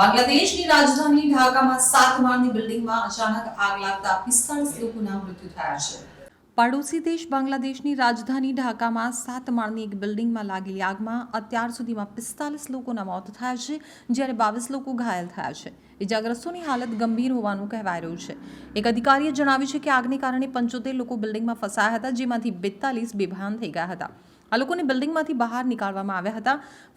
બાંગ્લાદેશની રાજધાની ઢાકામાં સાત માળની બિલ્ડિંગમાં અચાનક આગ લાગતા પિસ્તાળીસ લોકોના મૃત્યુ થયા છે. પાડોશી દેશ બાંગ્લાદેશની રાજધાની ઢાકામાં સાત માળની એક બિલ્ડિંગમાં લાગેલી આગમાં અત્યાર સુધીમાં પિસ્તાલીસ લોકોના મોત થયા છે, જ્યારે બાવીસ લોકો ઘાયલ થયા છે. ઇજાગ્રસ્તોની હાલત ગંભીર હોવાનું કહેવાય રહ્યું છે. એક અધિકારીએ જણાવ્યું છે કે આગને કારણે પંચોતેર લોકો બિલ્ડિંગમાં ફસાયા હતા, જેમાંથી બેતાલીસ બેભાન થઈ ગયા હતા. આ લોકોને બિલ્ડિંગમાંથી બહાર નીકાળવામાં આવ્યા હતા.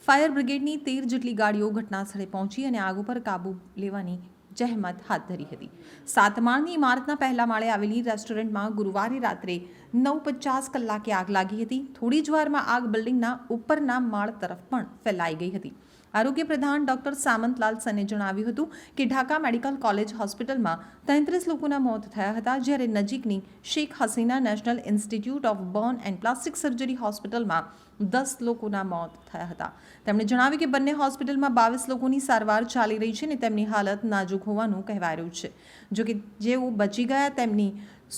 ફાયર બ્રિગેડની તેર જેટલી ગાડીઓ ઘટનાસ્થળે પહોંચી અને આગ ઉપર કાબૂ લેવાની જહેમત હાથ ધરી હતી. સાત માળની ઇમારતના પહેલા માળે આવેલી રેસ્ટોરન્ટમાં ગુરુવારે રાત્રે નવ પચાસ કલાકે આગ લાગી હતી. થોડી જ વારમાં આગ બિલ્ડિંગના ઉપરના માળ તરફ પણ ફેલાઈ ગઈ હતી. આરોગ્ય પ્રધાન ડોક્ટર સામંતલાલ સને જણાવ્યું હતું કે ઢાકા મેડિકલ કોલેજ હોસ્પિટલમાં તેત્રીસ લોકોના મોત થયા હતા જ્યારે નજીકની Sheikh Hasina national institute of bone and plastic surgery હોસ્પિટલમાં દસ લોકોના મોત થયા હતા. તેમણે જણાવ્યું કે બંને હોસ્પિટલમાં બાવીસ લોકોની સારવાર ચાલી રહી છે અને તેમની હાલત નાજુક હોવાનું કહેવાય રહ્યું છે. જોકે જેઓ બચી ગયા તેમની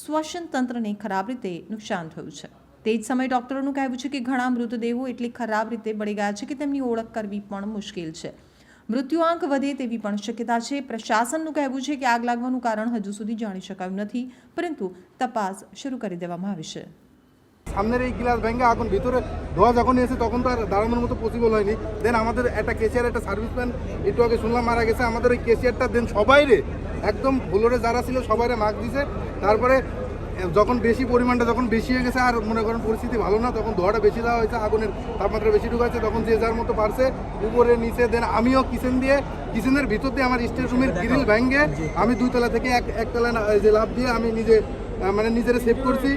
શ્વસન તંત્રને ખરાબ રીતે નુકસાન થયું છે. તે જ સમયે ડોક્ટરોનું કહેવું છે કે ઘણા મૃતદેહો એટલી ખરાબ રીતે બળી ગયા છે કે તેમની ઓળખ કરવી પણ મુશ્કેલ છે મૃત્યુઆંક વધે તેવી પણ શક્યતા છે પ્રશાસનનું કહેવું છે કે આગ લાગવાનું કારણ હજુ સુધી જાણી શકાયું નથી પરંતુ તપાસ શરૂ કરી દેવામાં આવી છે সামনের এই গ্লাস ভেঙে আগুন ভিতরে ধোয়া যখন এসে তখন তো আর দাঁড়ানোর মতো পসিবল হয়নি দেন আমাদের একটা কেসিয়ার একটা সার্ভিসম্যান একটু আগে শুনলাম মারা গেছে আমাদের ওই কেসিয়ারটা দেন সবাই রে একদম ফ্লোরে যারা ছিল সবাই রে মার্ক দিছে তারপরে এ, যখন বেশি পরিমাণটা যখন বেশি হয়ে গেছে আর মনে করেন পরিস্থিতি ভালো না তখন ধোয়াটা বেশি দেওয়া হয়েছে আগুনের তাপমাত্রা বেশি ঢুকাচ্ছে তখন যে যার মতো পারছে উপরে নিচে দেন আমিও কিচেন দিয়ে কিচেনের ভিতর দিয়ে আমার স্টেজ রুমের গ্রিল ভেঙে আমি দুই তলা থেকে এক একতলা যে লাভ দিয়ে আমি নিজে মানে নিজেরা সেভ করছি।